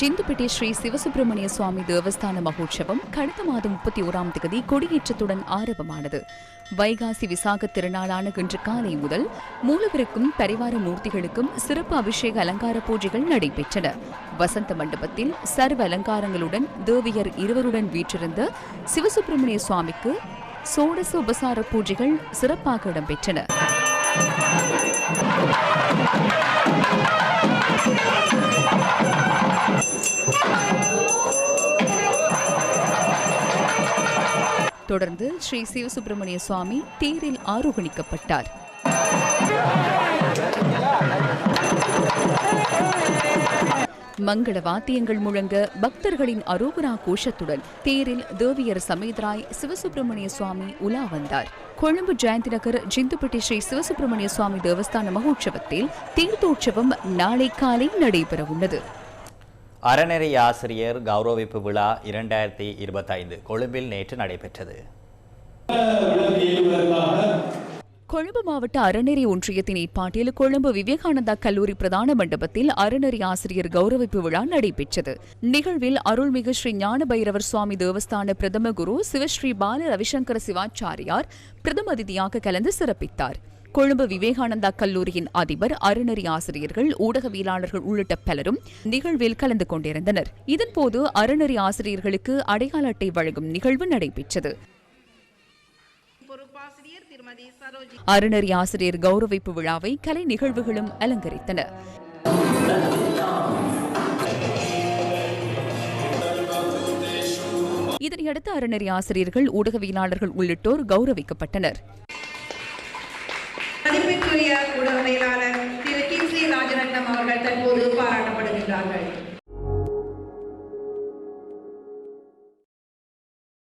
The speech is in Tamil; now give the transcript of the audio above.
ஜிந்துப்பேட்டை ஸ்ரீ சிவசுப்பிரமணிய சுவாமி தேவஸ்தான மகோற்சவம் கடந்த மாதம் முப்பத்தி ஓராம் தேதி கொடியேற்றத்துடன் ஆரம்பமானது. வைகாசி விசாக திருநாளான இன்று காலை முதல் மூலவருக்கும் பரிவார மூர்த்திகளுக்கும் சிறப்பு அபிஷேக அலங்கார பூஜைகள் நடைபெற்றன. வசந்த மண்டபத்தில் சர்வ அலங்காரங்களுடன் தேவியர் இருவருடன் வீற்றிருந்த சிவசுப்பிரமணிய சுவாமிக்கு சோடச உபசார பூஜைகள் சிறப்பாக இடம்பெற்றன. தொடர்ந்து ஸ்ரீ சிவசுப்பிரமணிய சுவாமி தேரில் ஆரோகணிக்கப்பட்டார். மங்கள வாத்தியங்கள் முழங்க பக்தர்களின் அரோகரா கோஷத்துடன் தேரில் தேவியர் சமேதராய் சிவசுப்பிரமணிய சுவாமி உலா வந்தார். கொழும்பு ஜெயந்தி நகர் ஜிந்துப்பட்டி ஸ்ரீ சிவசுப்பிரமணிய சுவாமி தேவஸ்தான மகோற்சவத்தில் தீர்த்தோற்சவம் நாளை காலை நடைபெறவுள்ளது. அறநெறி ஆசிரியர் கௌரவிப்பு விழா இரண்டாயிரத்தி இருபத்தைந்து கொழும்பில் நேற்று நடைபெற்றது. கொழும்பு மாவட்ட அறநெறி ஒன்றியத்தின் ஏற்பாட்டில் கொழும்பு விவேகானந்தா கல்லூரி பிரதான மண்டபத்தில் அறநெறி ஆசிரியர் கௌரவிப்பு விழா நடைபெற்றது. நிகழ்வில் அருள்மிகு ஸ்ரீ ஞான பைரவர் சுவாமி தேவஸ்தான பிரதம குரு சிவஸ்ரீ பால ரவிசங்கர சிவாச்சாரியார் பிரதம அதிதியாக கலந்து சிறப்பித்தார். கொழும்பு விவேகானந்தா கல்லூரியின் அதிபர் அறநெறி ஆசிரியர்கள் ஊடகவியலாளர்கள் உள்ளிட்ட பலரும் நிகழ்வில் கலந்து கொண்டிருந்தனர். இதன்போது அறநெறி ஆசிரியர்களுக்கு அடையாள அட்டை வழங்கும் நிகழ்வு நடைபெற்றது. அறநெறி ஆசிரியர் கௌரவிப்பு விழாவை கலை நிகழ்வுகளும் அலங்கரித்தன. இதனையடுத்து அறநெறி ஆசிரியர்கள் ஊடகவியலாளர்கள் உள்ளிட்டோர் கௌரவிக்கப்பட்டனர். ஆஸ்திரேலியா ஊடக மேலாளர் திரு கிங்ஸ்லி ராஜரட்னம் அவர்கள் தற்போது பாராட்டப்படுகின்றார்கள்.